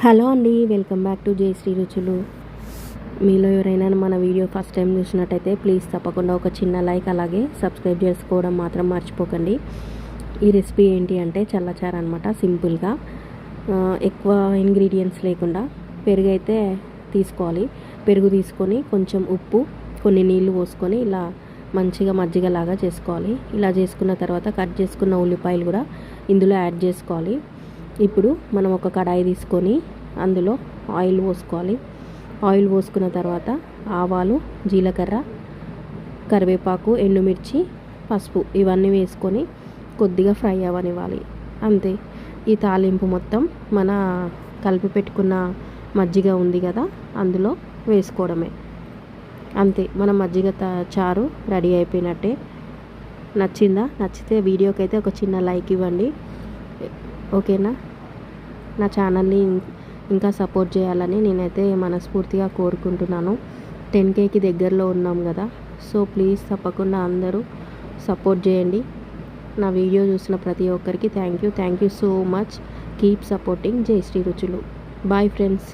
Hello అండి welcome back to Jayashree రుచులు. మీలో ఎవరైనా మన వీడియో ఫస్ట్ టైం చూసినట్టయితే ప్లీజ్ తప్పకుండా ఒక చిన్న లైక్ అలాగే సబ్స్క్రైబ్ చేసుకోవడం మాత్రం మర్చిపోకండి. ఈ రెసిపీ ఏంటి అంటే చల్లచారు అనమాట సింపుల్గా. ఎక్కువ ఇంగ్రీడియంట్స్ లేకుండా పెరుగు అయితే తీసుకోవాలి. పెరుగు తీసుకొని కొంచెం ఉప్పు కొన్ని నీళ్ళు పోసుకొని ఇలా మంచిగా మజ్జిగలాగా చేసుకోవాలి. ఇలా చేసుకున్న తర్వాత కట్ చేసుకున్న ఉల్లిపాయలు కూడా ఇందులో యాడ్ చేసుకోవాలి. ఇప్పుడు మనం ఒక కడాయి తీసుకొని అందులో ఆయిల్ పోసుకోవాలి. ఆయిల్ పోసుకున్న తర్వాత ఆవాలు జీలకర్ర కరివేపాకు ఎండుమిర్చి పసుపు ఇవన్నీ వేసుకొని కొద్దిగా ఫ్రై అవ్వనివ్వాలి. అంతే. ఈ తాలింపు మొత్తం మన కలిపి పెట్టుకున్న మజ్జిగ ఉంది కదా అందులో వేసుకోవడమే. అంతే. మన మజ్జిగ చారు రెడీ అయిపోయినట్టే. నచ్చిందా? నచ్చితే వీడియోకి అయితే ఒక చిన్న లైక్ ఇవ్వండి. ఓకేనా? నా ఛానల్ని ఇంకా సపోర్ట్ చేయాలని నేనైతే మనస్ఫూర్తిగా కోరుకుంటున్నాను. టెన్ కేకి దగ్గరలో ఉన్నాం కదా సో ప్లీజ్ తప్పకుండా అందరూ సపోర్ట్ చేయండి. నా వీడియో చూసిన ప్రతి ఒక్కరికి thank you. Thank you so much. Keep supporting. జై శ్రీ రుచులు. Bye friends.